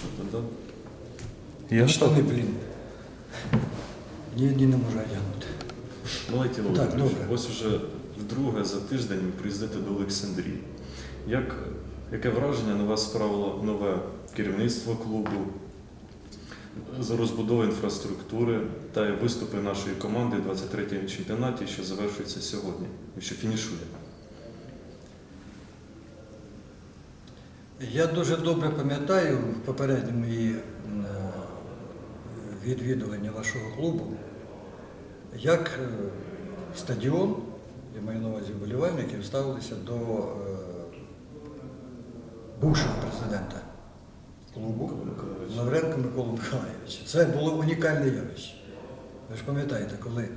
Що то, да? Я Штани, блін. Ні одні не можу одягнути. Валентин Так, Володимирович, добре. ось уже вдруге за тиждень ви приїздите до Олександрії. Як, яке враження на вас справило нове керівництво клубу, за розбудову інфраструктури та виступи нашої команди в 23-му чемпіонаті, що завершується сьогодні, і що фінішує? Я дуже добре пам'ятаю в попередні мої м, е, відвідування вашого клубу, як е, стадіон, я маю на увазі вболівальників, ставилися до е, бувшого президента клубу. Лавренко Микола Миколаївича. Це було унікальне явище. Ви ж пам'ятаєте, коли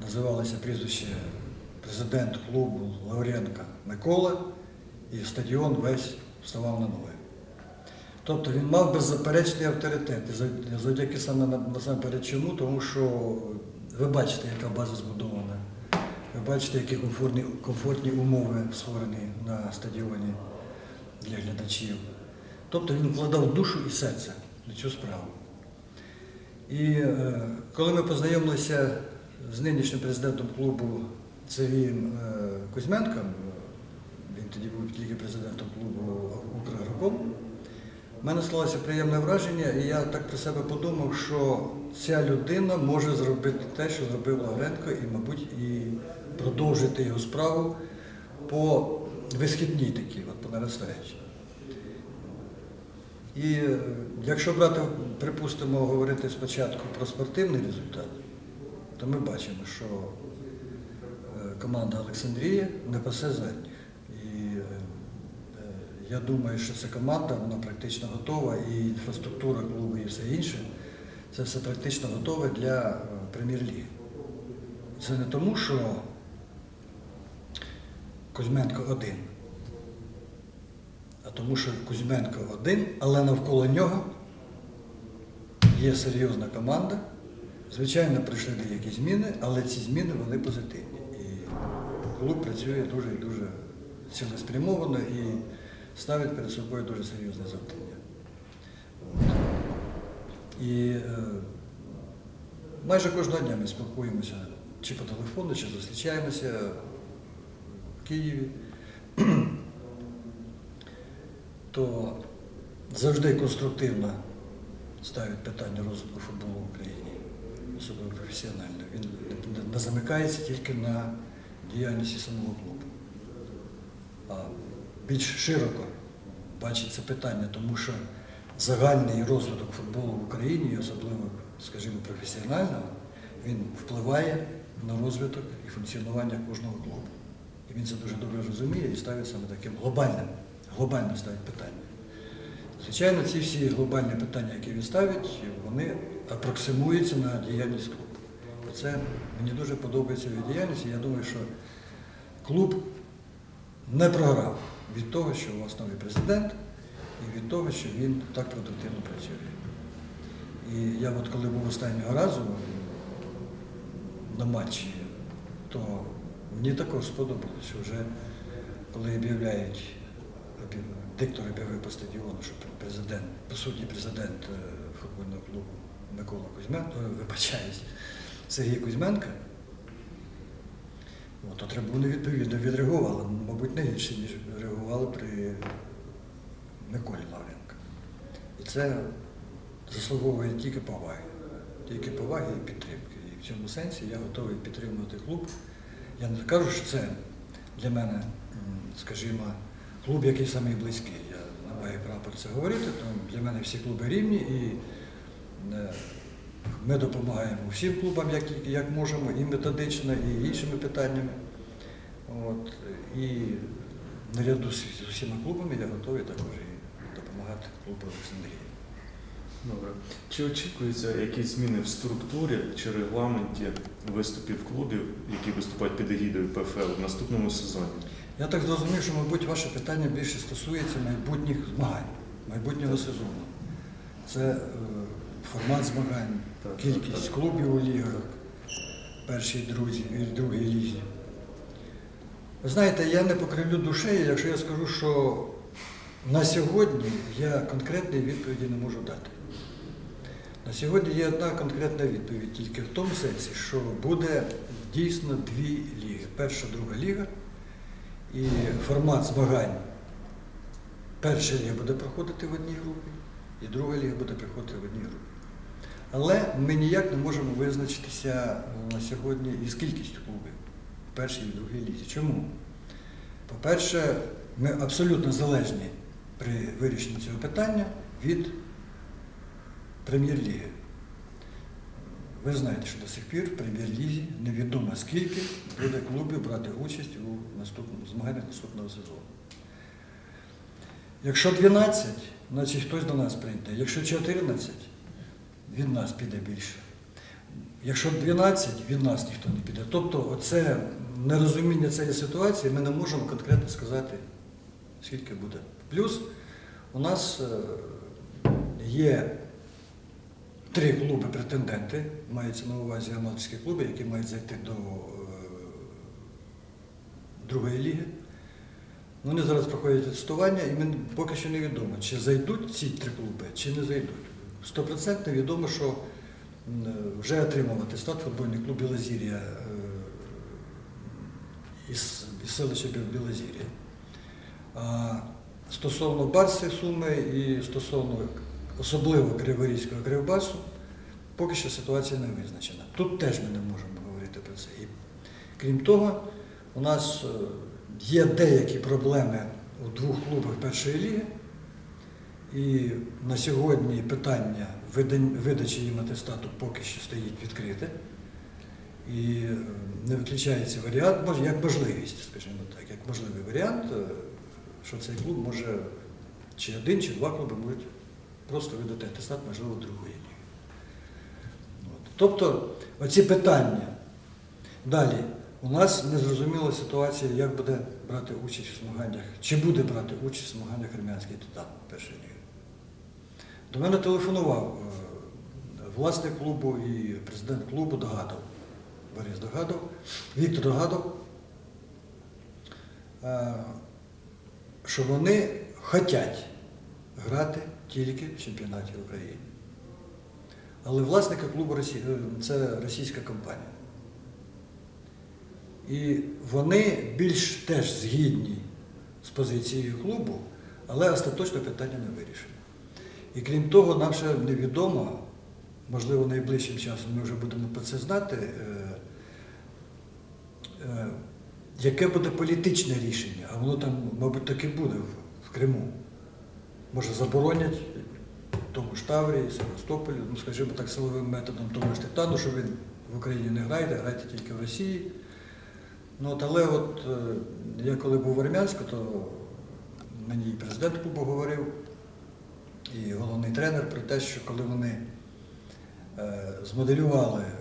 називалося прізвище президент клубу Лавренка Микола, і стадіон весь вставав на ноги. Тобто він мав беззаперечний авторитет. Завдяки саме насамперед чому, тому що ви бачите, яка база збудована. Ви бачите, які комфортні, комфортні умови створені на стадіоні для глядачів. Тобто він вкладав душу і серце на цю справу. І е, коли ми познайомилися з нинішнім президентом клубу Сергієм е, Кузьменком, тоді був тільки президентом клубу «Укргроком», в мене склалося приємне враження, і я так про себе подумав, що ця людина може зробити те, що зробив Лавренко, і, мабуть, і продовжити його справу по висхідній такій, от по наростаючій. І е, якщо брати, припустимо, говорити спочатку про спортивний результат, то ми бачимо, що е, команда Олександрія не пасе задніх. Я думаю, що ця команда вона практично готова, і інфраструктура клубу і все інше, це все практично готове для е, прем'єр-ліги. Це не тому, що Кузьменко один, а тому, що Кузьменко один, але навколо нього є серйозна команда. Звичайно, прийшли деякі зміни, але ці зміни вони позитивні. І клуб працює дуже і дуже цілеспрямовано і ставить перед собою дуже серйозне завдання. І е, майже кожного дня ми спілкуємося чи по телефону, чи зустрічаємося в Києві. то завжди конструктивно ставить питання розвитку футболу в Україні, особливо професіонально. Він не- замикається тільки на діяльності самого клубу, більш широко бачить це питання, тому що загальний розвиток футболу в Україні, і особливо, скажімо, професіонального, він впливає на розвиток і функціонування кожного клубу. І він це дуже добре розуміє і ставить саме таким глобальним, глобально ставить питання. Звичайно, ці всі глобальні питання, які він ставить, вони апроксимуються на діяльність клубу. І це мені дуже подобається в діяльності. Я думаю, що клуб не програв від того, що у вас новий президент, і від того, що він так продуктивно працює. І я от коли був останнього разу на матчі, то мені також сподобалося, що вже коли об'являють, диктор об'явив по стадіону, що президент, по суті, президент е, футбольного клубу Микола Кузьменко, е, вибачаюсь, Сергій Кузьменко, от, то трибуни відповідно відреагували, мабуть, не гірше, ніж реагували при Миколі Лавренко. І це заслуговує тільки поваги, тільки поваги і підтримки. І в цьому сенсі я готовий підтримувати клуб. Я не кажу, що це для мене, скажімо, клуб, який самий близький. Я не маю права про це говорити, тому для мене всі клуби рівні і е, ми допомагаємо всім клубам, як, як можемо, і методично, і іншими питаннями. От, і наряду з усіма клубами я готовий також і допомагати клубу Олександрії. Добре. Чи очікуються якісь зміни в структурі чи регламенті виступів клубів, які виступають під егідою ПФЛ в наступному сезоні? Я так зрозумів, що, мабуть, ваше питання більше стосується майбутніх змагань, майбутнього сезону. Це е, формат змагань, кількість так. клубів у лігах, першій, друзі, і другій лізі. Ви знаєте, я не покривлю душею, якщо я скажу, що На сьогодні я конкретної відповіді не можу дати. На сьогодні є одна конкретна відповідь тільки в тому сенсі, що буде дійсно дві ліги. Перша, друга ліга. І формат змагань. Перша ліга буде проходити в одній групі, і друга ліга буде проходити в одній групі. Але ми ніяк не можемо визначитися на сьогодні із кількістю клубів в першій і другій лізі. Чому? По-перше, ми абсолютно залежні при вирішенні цього питання від прем'єр-ліги. Ви знаєте, що до сих пір в прем'єр-лізі невідомо скільки буде клубів брати участь у наступному змаганнях наступного сезону. Якщо 12, значить хтось до нас прийде. Якщо 14, від нас піде більше. Якщо 12, від нас ніхто не піде. Тобто, оце нерозуміння цієї ситуації ми не можемо конкретно сказати, скільки буде. Плюс у нас е, є три клуби-претенденти, мається на увазі аматорські клуби, які мають зайти до е, другої ліги. Вони зараз проходять тестування, і ми поки що невідомо, чи зайдуть ці три клуби, чи не зайдуть. Стопроцентно відомо, що вже отримав атестат футбольний клуб Білозір'я е, із, селища Бі- Білозір'я. Стосовно Барси Суми і стосовно особливо Криворізького Кривбасу, поки що ситуація не визначена. Тут теж ми не можемо говорити про це. І крім того, у нас е, є деякі проблеми у двох клубах першої ліги. І на сьогодні питання видачі їм атестату поки що стоїть відкрите. І е, не виключається варіант, як можливість, скажімо так, як можливий варіант, е, що цей клуб може, чи один, чи два клуби можуть просто видати атестат, можливо, другої ліги. Тобто, оці питання. Далі, у нас незрозуміла ситуація, як буде брати участь у змаганнях, чи буде брати участь у змаганнях Армянський Титан першої ліги. До мене телефонував е, власник клубу і президент клубу Догадов. Борис Догадов, Віктор Догадов, е, що вони хочуть грати тільки в чемпіонаті України. Але власника клубу е, це російська компанія. І вони більш теж згідні з позицією клубу, але остаточно питання не вирішено. І крім того, нам ще невідомо, можливо, найближчим часом ми вже будемо про це знати, е, е, яке буде політичне рішення, а воно там, мабуть, таки буде в- Криму. Може, заборонять тому ж Таврії, Севастополі, ну, скажімо так, силовим методом тому ж Титану, що він в Україні не грає, грайте тільки в Росії. Ну, от, але от е, я коли був в Армянську, то мені і президент клубу говорив, і головний тренер про те, що коли вони е, змоделювали е,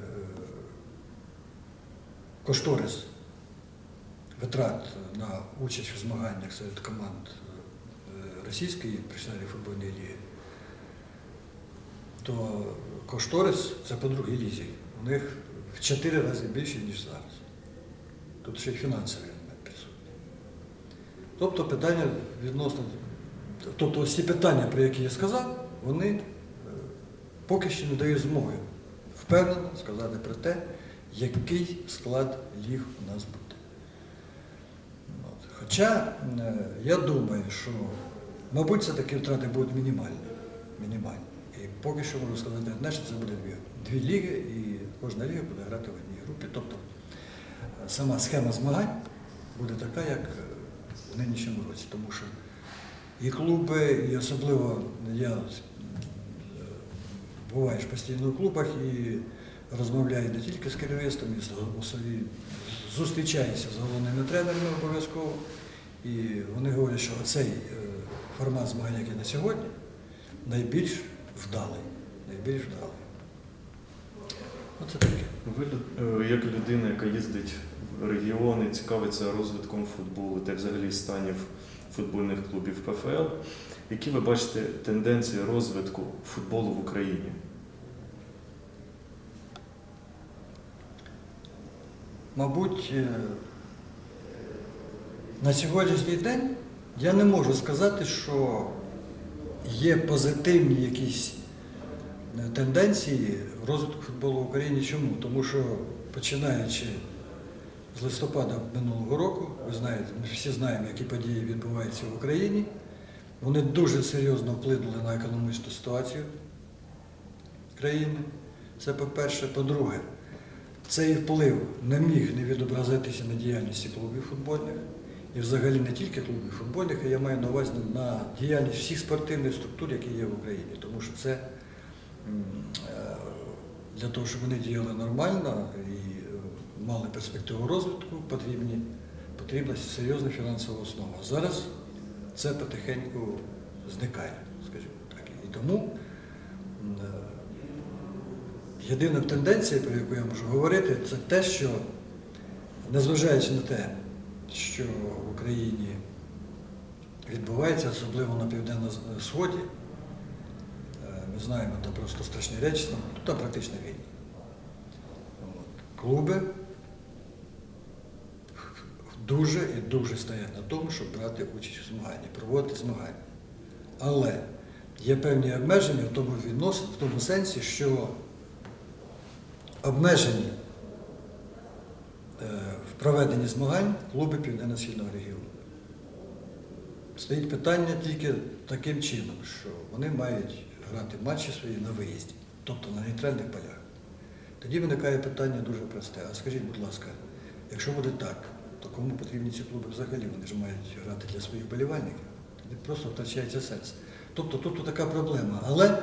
кошторис витрат на участь у змаганнях серед команд е, російської професіональної футбольної ліги, то кошторис це по другій лізі. У них в чотири рази більше, ніж зараз. Тут ще й фінансовий момент присутній. Тобто питання відносно. Тобто ось ці питання, про які я сказав, вони е, поки що не дають змоги впевнено сказати про те, який склад ліг у нас буде. От. Хоча е, я думаю, що, мабуть, це такі втрати будуть мінімальні. мінімальні. І поки що можу сказати одне, що це буде дві, дві ліги, і кожна ліга буде грати в одній групі. Тобто е, сама схема змагань буде така, як в нинішньому році. Тому що і клуби, і особливо я е, буваєш постійно в клубах і розмовляю не тільки з керівництвом, і з особі зустрічаюся з головними тренерами обов'язково. І вони говорять, що оцей е, формат змагань, який на сьогодні, найбільш вдалий. Найбільш вдалий. Оце таке. Ви е, як людина, яка їздить в регіони, цікавиться розвитком футболу та взагалі станів футбольних клубів ПФЛ, які ви бачите тенденції розвитку футболу в Україні? Мабуть, е, на сьогоднішній день, Я не можу сказати, що є позитивні якісь е, тенденції розвитку футболу в Україні. Чому? Тому що починаючи з листопада минулого року, ви знаєте, ми всі знаємо, які події відбуваються в Україні. Вони дуже серйозно вплинули на економічну ситуацію країни. Це по-перше. По-друге, цей вплив не міг не відобразитися на діяльності клубів футбольних. І взагалі не тільки клубів футбольних, а я маю на увазі на діяльність всіх спортивних структур, які є в Україні. Тому що це е, для того, щоб вони діяли нормально і мали перспективу розвитку, потрібні, потрібна серйозна фінансова основа. Зараз це потихеньку зникає, скажімо так. І тому е, єдина тенденція, про яку я можу говорити, це те, що незважаючи на те, що в Україні відбувається, особливо на південно сході, е, ми знаємо, там просто страшні речі, там, там практично війні. Клуби дуже і дуже стоять на тому, щоб брати участь у змаганні, проводити змагання. Але є певні обмеження в тому віднос, в тому сенсі, що обмежені е, в проведенні змагань клуби Південно-Східного регіону. Стоїть питання тільки таким чином, що вони мають грати матчі свої на виїзді, тобто на нейтральних полях. Тоді виникає питання дуже просте. А скажіть, будь ласка, якщо буде так, то кому потрібні ці клуби взагалі? Вони ж мають грати для своїх болівальників. Тоді просто втрачається сенс. Тобто тут така проблема. Але е,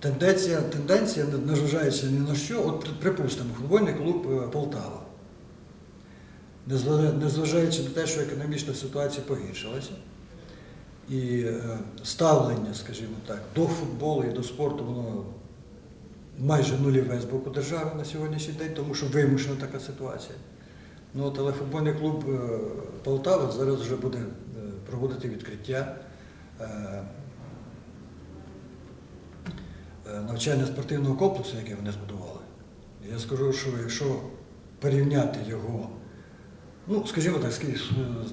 тенденція, тенденція, незважаючи ні на що, от припустимо, футбольний клуб е, Полтава. Незважаючи на те, що економічна ситуація погіршилася, і е, ставлення, скажімо так, до футболу і до спорту, воно майже нульове з боку держави на сьогоднішній день, тому що вимушена така ситуація. Ну, от, але футбольний клуб е, Полтава зараз вже буде е, проводити відкриття е, навчально-спортивного комплексу, який вони збудували. Я скажу, що якщо порівняти його, ну, скажімо так, з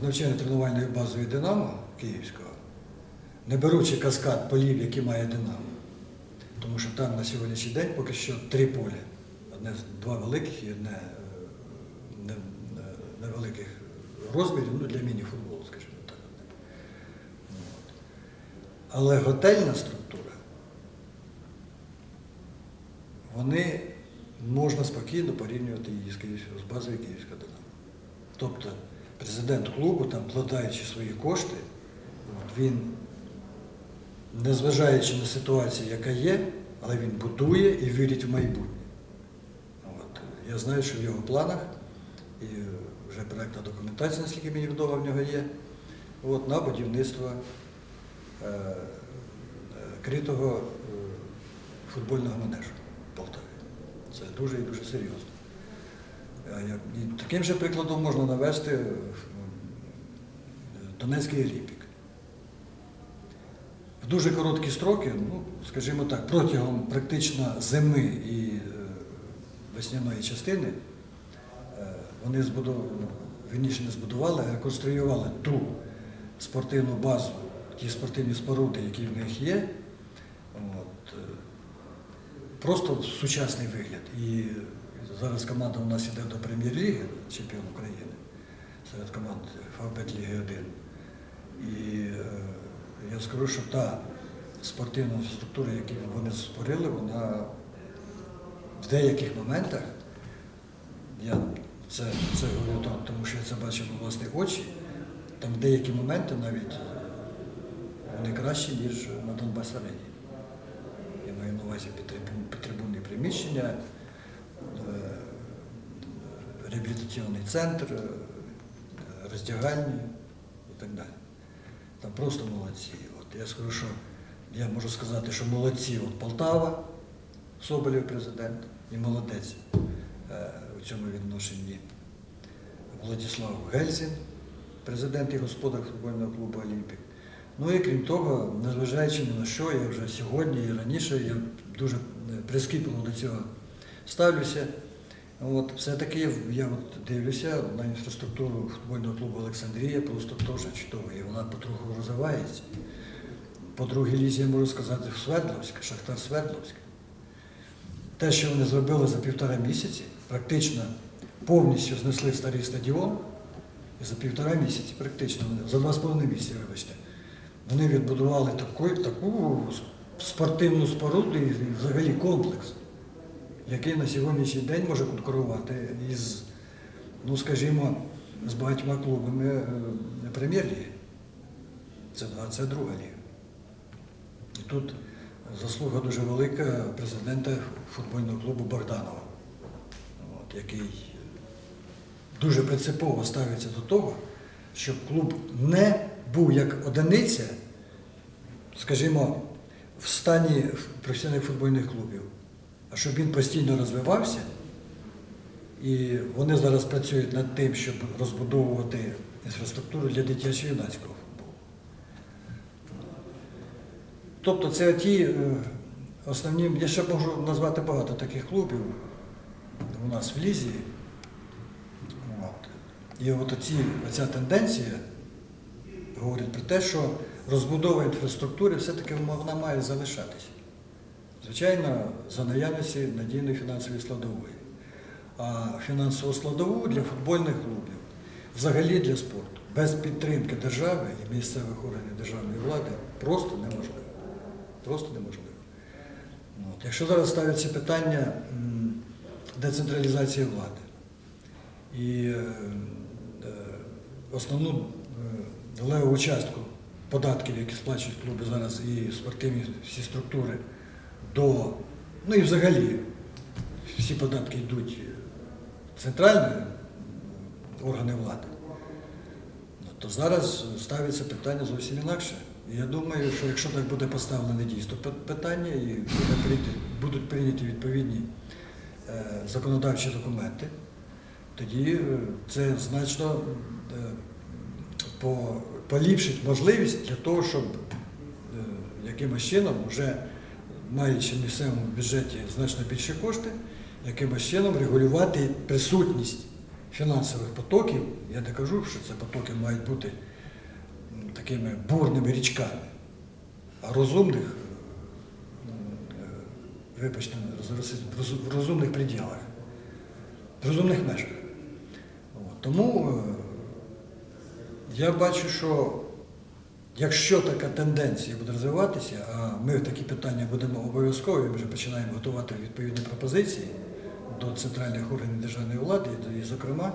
навчально-тренувальною базою Динамо Київського, не беручи каскад полів, які має Динамо, тому що там на сьогоднішній день поки що три поля. Одне з- два великих і одне не- невеликих розмірів ну, для міні-футболу, скажімо так. Але готельна структура, вони можна спокійно порівнювати її з, Київською, з базою Київського Динамо. Тобто президент клубу, там, вкладаючи свої кошти, він, незважаючи на ситуацію, яка є, але він будує і вірить в майбутнє. От. Я знаю, що в його планах, і вже проєктна документація, наскільки мені відомо, в нього є, от, на будівництво е, е, критого е, футбольного манежу в Полтаві. Це дуже і дуже серйозно. І таким же прикладом можна навести е, Донецький Олімпік. В дуже короткі строки, ну, скажімо так, протягом практично зими і е, весняної частини е, вони збудували, вірніше не збудували, а реконструювали ту спортивну базу, ті спортивні споруди, які в них є. От, е, просто в сучасний вигляд. І зараз команда у нас йде до прем'єр-ліги, чемпіон України, серед команд ФАБЕТ Ліги 1. І е, я скажу, що та спортивна структура, яку вони створили, вона в деяких моментах, я це, це то- тому, що я це бачив на власні очі, там деякі моменти навіть вони кращі, ніж на Донбас Арені. Я маю на увазі підтрибунні приміщення, е, реабілітаційний центр, е, роздягальні і так далі. Там просто молодці. От я скажу, що я можу сказати, що молодці от Полтава, Соболєв президент і молодець у цьому відношенні Владислав Гельзін, президент і господар футбольного клубу Олімпік. Ну і крім того, незважаючи ні на що, я вже сьогодні і раніше я дуже е, прискіпливо до цього ставлюся. От, все-таки я от дивлюся на інфраструктуру футбольного клубу Олександрія, просто теж чудово, і вона потроху розвивається. По другій лізі я можу сказати Свердловська, Шахтар Свердловська. Те, що вони зробили за півтора місяці, практично повністю знесли старий стадіон. І за півтора місяці, практично, за два з половиною місяці, вибачте, вони відбудували таку, таку спортивну споруду і взагалі комплекс, який на сьогоднішній день може конкурувати із, ну скажімо, з багатьма клубами е, прем'єр-ліги. Це, а це друга ліга. І тут заслуга дуже велика президента футбольного клубу Богданова, який дуже принципово ставиться до того, щоб клуб не був як одиниця, скажімо, в стані професійних футбольних клубів, а щоб він постійно розвивався. І вони зараз працюють над тим, щоб розбудовувати інфраструктуру для дитячо-юнацького футболу. Тобто це ті е, основні, я ще можу назвати багато таких клубів у нас в Лізі. От. І от оці, оця тенденція говорить про те, що розбудова інфраструктури все-таки вона має залишатися. Звичайно, за наявності надійної фінансової складової. А фінансову складову для футбольних клубів, взагалі для спорту, без підтримки держави і місцевих органів державної влади просто неможливо. Просто неможливо. От. Якщо зараз ставиться питання децентралізації влади і е, е, основну е, левову частку податків, які сплачують клуби зараз і спортивні всі структури, до, ну і взагалі всі податки йдуть центральні органи влади, ну, то зараз ставиться питання зовсім інакше. І я думаю, що якщо так буде поставлене дійсно питання і будуть прийняті відповідні законодавчі документи, тоді е, це значно е, поліпшить можливість для того, щоб е, якимось чином, вже маючи в місцевому бюджеті значно більші кошти, якимось чином регулювати присутність фінансових потоків. Я не кажу, що це потоки мають бути такими бурними річками, а розумних, е, вибачте, в розумних приділах, в розумних межах. Тому е, я бачу, що якщо така тенденція буде розвиватися, а ми такі питання будемо обов'язково, ми вже починаємо готувати відповідні пропозиції до центральних органів державної влади, і, зокрема,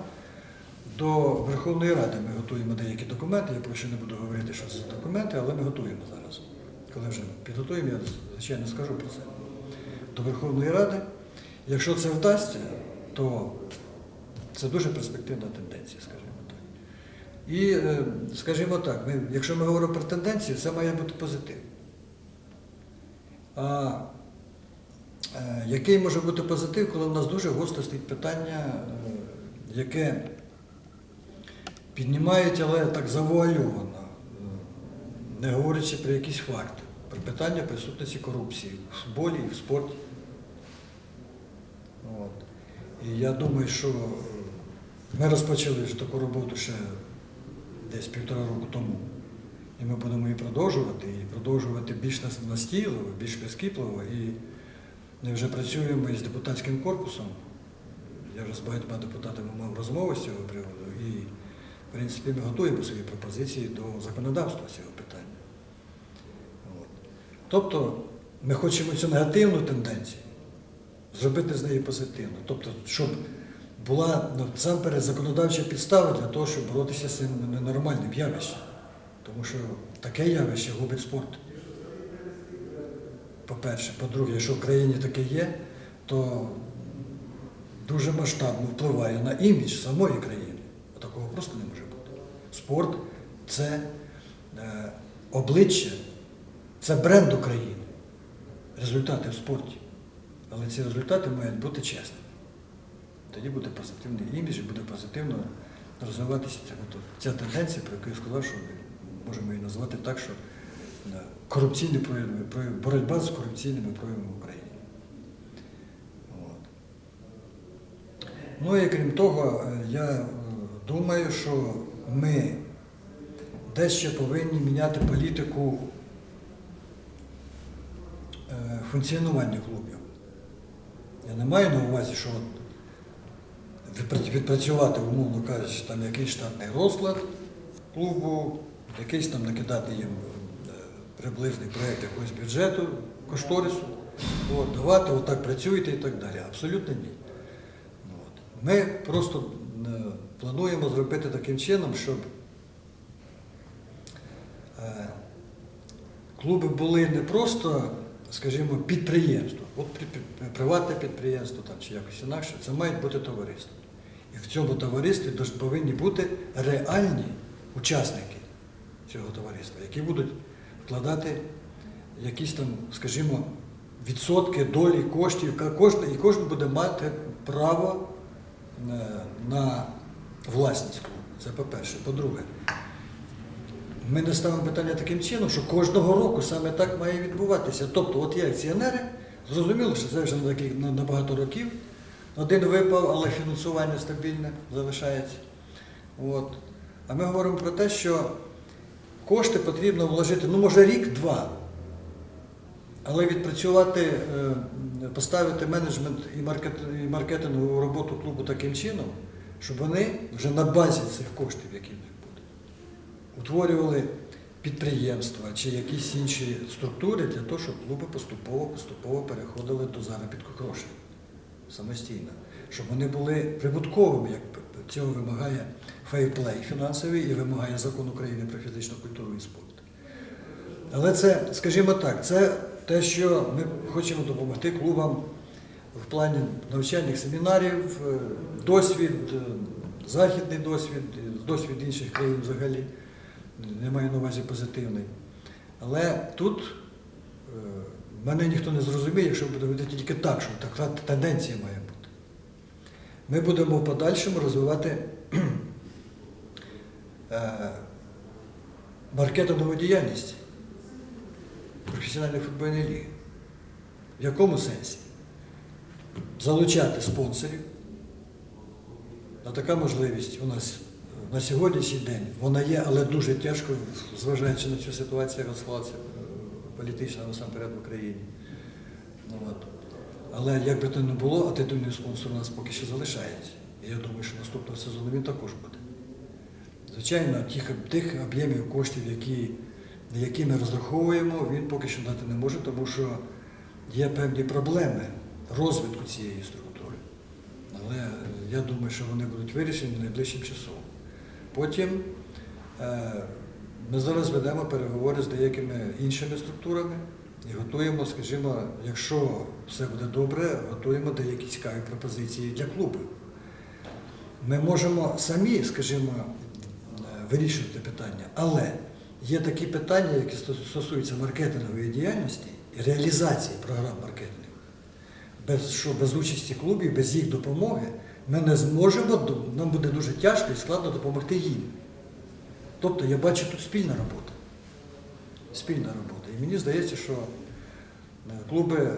до Верховної Ради ми готуємо деякі документи. Я поки що не буду говорити, що це за документи, але ми готуємо зараз. Коли вже підготуємо, я звичайно скажу про це. До Верховної Ради. Якщо це вдасться, то це дуже перспективна тенденція, скажімо так. І, е, скажімо так, ми, якщо ми говоримо про тенденцію, це має бути позитив. А е, який може бути позитив, коли в нас дуже гостро стоїть питання, е, яке піднімають, але так завуальовано, не говорячи про якісь факти, про питання присутності корупції в футболі в спорті. От. І я думаю, що е, ми розпочали таку роботу ще десь півтора року тому. І ми будемо її продовжувати, і продовжувати більш нас- настійливо, більш прискіпливо. І ми вже працюємо із депутатським корпусом. Я вже з багатьма депутатами мав розмови з цього приводу. І, в принципі, ми готуємо свої пропозиції до законодавства цього питання. От. Тобто ми хочемо цю негативну тенденцію зробити з неї позитивно. Тобто, щоб була насамперед законодавча підстава для того, щоб боротися з цим ненормальним явищем. Тому що таке явище губить спорт. По-перше, по-друге, якщо в країні таке є, то дуже масштабно впливає на імідж самої країни. А такого просто не може бути. Спорт це е, обличчя, це бренд України. Результати в спорті. Але ці результати мають бути чесними. Тоді буде позитивний імідж і буде позитивно розвиватися ця, ця тенденція, про яку я сказав, що можемо її назвати так, що е, корупційні прояви, боротьба з корупційними проявами в Україні. От. Ну і крім того, е, я е, думаю, що ми дещо повинні міняти політику функціонування клубів. Я не маю на увазі, що відпрацювати, умовно кажучи, там якийсь штатний розклад клубу, якийсь там накидати їм е, приблизний проєкт якогось бюджету, кошторису, от, давати, отак працюйте і так далі. Абсолютно ні. От. Ми просто е, плануємо зробити таким чином, щоб е, клуби були не просто, скажімо, підприємство, от при- при- приватне підприємство там, чи якось інакше, це мають бути товариство. І в цьому товаристві повинні бути реальні учасники цього товариства, які будуть вкладати якісь там, скажімо, відсотки долі коштів, кожен, і кожен буде мати право е, на власність клубу. Це по-перше. По-друге, ми не ставимо питання таким чином, що кожного року саме так має відбуватися. Тобто, от є акціонери, зрозуміло, що це вже на, багато років. Один випав, але фінансування стабільне залишається. От. А ми говоримо про те, що кошти потрібно вложити, ну, може, рік-два. Але відпрацювати, е, поставити менеджмент і маркетингову роботу клубу таким чином, щоб вони вже на базі цих коштів, які будуть, утворювали підприємства чи якісь інші структури для того, щоб клуби поступово-поступово переходили до заробітку грошей самостійно, щоб вони були прибутковими, як цього вимагає фейплей фінансовий і вимагає закон України про фізичну культуру і спорт. Але це, скажімо так, це те, що ми хочемо допомогти клубам в плані навчальних семінарів, е, досвід, е, західний досвід, е, досвід інших країн взагалі. Не маю на увазі позитивний. Але тут е, мене ніхто не зрозуміє, якщо буде робити тільки так, що така тенденція має бути. Ми будемо в подальшому розвивати е, маркетингову діяльність професіональної футбольної ліги. В якому сенсі? Залучати спонсорів. А така можливість у нас на сьогоднішній день вона є, але дуже тяжко, зважаючи на цю ситуацію, яка склалася е, політична насамперед в Україні. Ну, от. Але як би то не було, а титульний спонсор у нас поки що залишається. І я думаю, що наступного сезону він також буде. Звичайно, тих, тих об'ємів коштів, які, які ми розраховуємо, він поки що дати не може, тому що є певні проблеми розвитку цієї структури. Але я думаю, що вони будуть вирішені найближчим часом. Потім е, ми зараз ведемо переговори з деякими іншими структурами і готуємо, скажімо, якщо все буде добре, готуємо деякі цікаві пропозиції для клубів. Ми можемо самі, скажімо, е, вирішувати питання, але є такі питання, які стосуються маркетингової діяльності і реалізації програм маркетингу. Без, що без участі клубів, без їх допомоги ми не зможемо, нам буде дуже тяжко і складно допомогти їм. Тобто я бачу тут спільна робота. Спільна робота. І мені здається, що е, клуби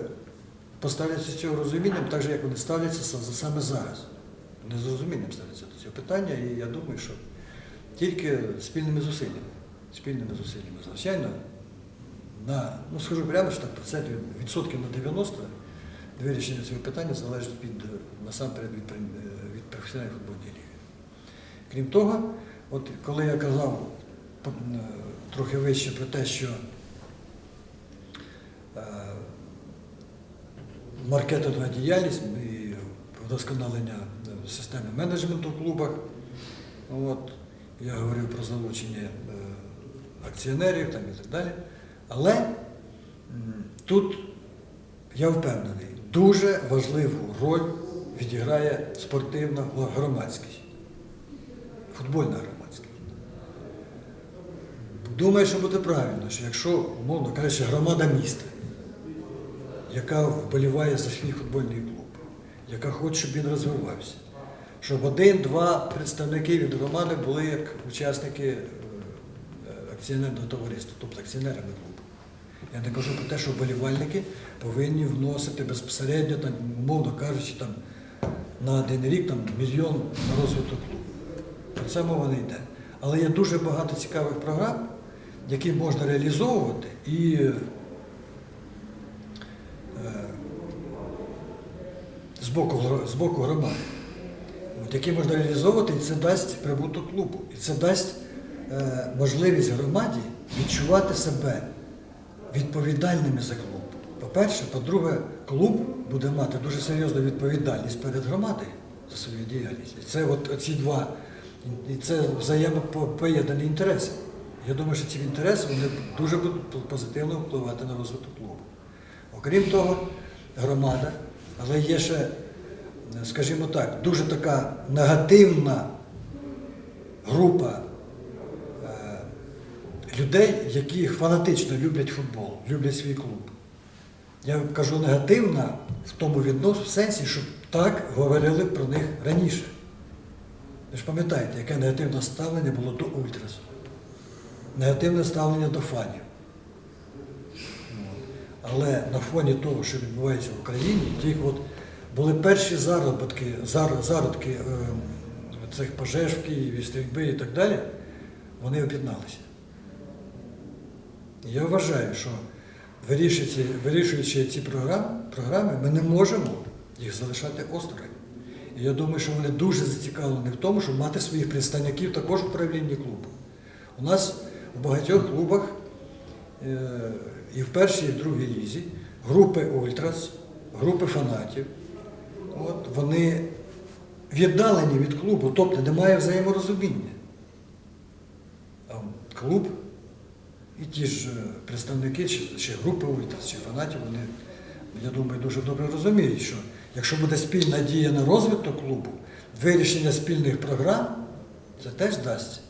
поставляться з цього розумінням, так же, як вони ставляться саме зараз. Вони з розумінням ставляться до цього питання, і я думаю, що тільки спільними зусиллями, спільними зусиллями, звичайно, на, ну скажу прямо, що так, процентів відсотків на 90 вирішення цього питання залежить від, е, насамперед від, е, від професіональної футбольної ліги. Крім того, от коли я казав е, трохи вище про те, що маркетингова діяльність і вдосконалення системи менеджменту в клубах, от, я говорив про залучення акціонерів там, і так далі. Але тут я впевнений, дуже важливу роль відіграє спортивна громадськість, футбольна громадськість. Думаю, що буде правильно, що якщо, умовно кажучи, громада міста, яка вболіває за свій футбольний клуб, яка хоче, щоб він розвивався, щоб один-два представники від громади були як учасники е, е, акціонерного товариства, тобто акціонерами клубу. Я не кажу про те, що вболівальники повинні вносити безпосередньо, там, умовно кажучи, там, на один рік там мільйон на розвиток клубу. Про це мова не йде. Але є дуже багато цікавих програм, які можна реалізовувати і е, з боку, з боку громади, от, які можна реалізовувати, і це дасть прибуток клубу. І це дасть е, можливість громаді відчувати себе відповідальними за клуб. По-перше, по-друге, клуб буде мати дуже серйозну відповідальність перед громадою за свою діяльність. І це от ці два, і це взаємопоєднані інтереси. Я думаю, що ці інтереси вони дуже будуть позитивно впливати на розвиток клубу. Окрім того, громада, але є ще, скажімо так, дуже така негативна група людей, які фанатично люблять футбол, люблять свій клуб. Я кажу негативна в тому віднос, в сенсі, що так говорили про них раніше. Ви ж пам'ятаєте, яке негативне ставлення було до ультрасу, негативне ставлення до фанів. Але на фоні того, що відбувається в Україні, ті от були перші заробітки, зар- зародки е, цих пожеж в Києві, стрільби і так далі, вони об'єдналися. Я вважаю, що вирішуючи, вирішуючи ці програми, ми не можемо їх залишати осторонь. І я думаю, що вони дуже зацікавлені в тому, щоб мати своїх представників також в управлінні клубу. У нас в багатьох клубах е, і в першій, і в другій лізі групи ультрас, групи фанатів. От, вони віддалені від клубу, тобто немає взаєморозуміння. А клуб і ті ж представники, чи, чи групи чи фанатів, вони, я думаю, дуже добре розуміють, що якщо буде спільна дія на розвиток клубу, вирішення спільних програм, це теж дасть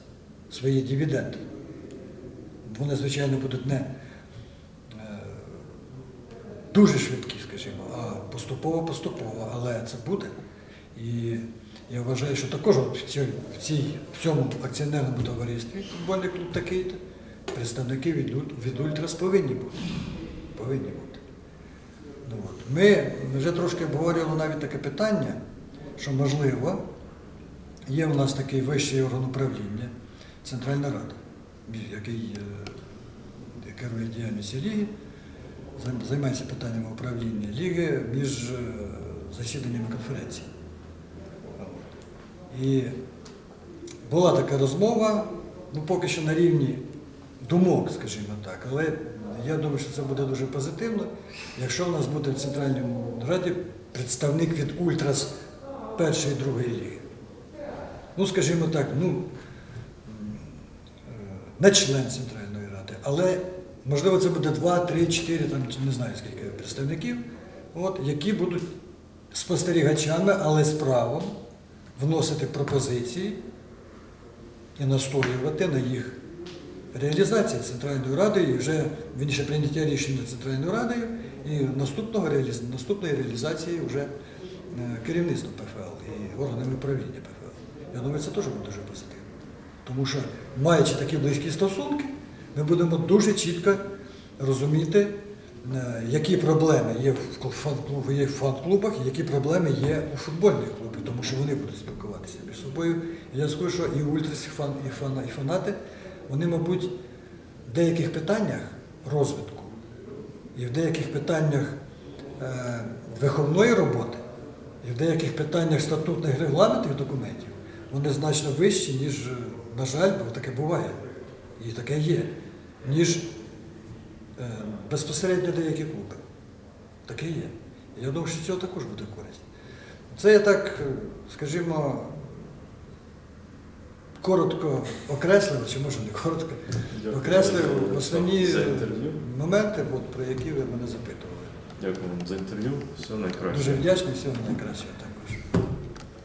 свої дивіденди. Вони, звичайно, будуть не е, дуже швидкі, скажімо, а поступово-поступово, але це буде. І я вважаю, що також в, цій, в цьому акціонерному товаристві футбольний клуб такий, представники від, від Ультрас повинні бути. Повинні бути. Ну, от. Ми вже трошки обговорювали навіть таке питання, що можливо, є у нас такий вищий орган управління, Центральна Рада, який е, керує діяльністю ліги, займається питаннями управління ліги між е, засіданнями конференції. І була така розмова, ну поки що на рівні думок, скажімо так, але я думаю, що це буде дуже позитивно, якщо в нас буде в Центральному Раді представник від Ультрас першої другої ліги. Ну, скажімо так, ну, е, не член Центральної Ради, але можливо це буде два, три, чотири, там не знаю скільки представників, от, які будуть спостерігачами, але з правом вносити пропозиції і настоювати на їх реалізації Центральною Радою, і вже вірніше прийняття рішення Центральною Радою і наступного наступної реалізації вже е, керівництвом ПФЛ і органами управління ПФЛ. Я думаю, це теж буде дуже позитивно. Тому що, маючи такі близькі стосунки, ми будемо дуже чітко розуміти, е, які проблеми є в фан-клубах, які проблеми є у футбольних клубах, тому що вони будуть спілкуватися між собою. Я скажу, що і ультрас, і, фан, і фанати, вони, мабуть, в деяких питаннях розвитку і в деяких питаннях е, виховної роботи, і в деяких питаннях статутних регламентів документів, вони значно вищі, ніж, на жаль, бо таке буває, і таке є, ніж е, безпосередньо деякі клуби. Таке є. Я думаю, що цього також буде користь. Це я так, скажімо, коротко окреслив, чи може не коротко, Дякую. окреслив основні за інтерв'ю. моменти, от, про які ви мене запитували. Дякую вам за інтерв'ю. Все найкраще. Дуже вдячний, всього найкращого.